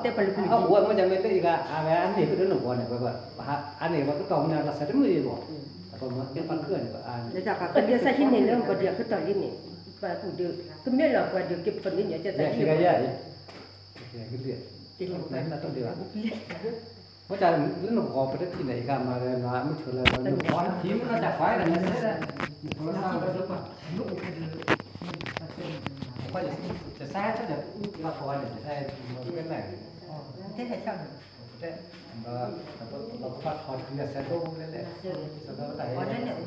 เตี้ยไปเลยพี่เ่าผมว่ามันจะไม่ต้องอีกอะอันนี้ก็เดินหนุ่มค่อนเนี่ยอันนี้มันก็ต้องนีนจะรากสาที่มือดีกบ่าแต่ก็มันเป็นปังเคลื่อนกว่อันนี้จะปังเดี๋ยวใส่ที่นี่เรื่องก็เดี๋ยวคือตอนนี้นี่ไปผู้เดียวก็ไม่หลอกก็เดี๋ยวเก็บคนนี้เนี่ยจะใ่ที่ไนเนยเนี่ยเนี่เดืจริงไหนั่นต้องเดือดเพรจะเดินหนุ่มก่อนไปที่ไหนก็มาเรียนมาไม่ถึงเลยเันหนุ่มก่อนทีมันจะไฟอะไรเนี่ย我就是就晒，就那个太阳，就晒，就那个脸。哦，你这是太阳？对。啊，然后，然后我太阳就是晒到那个，晒到太阳。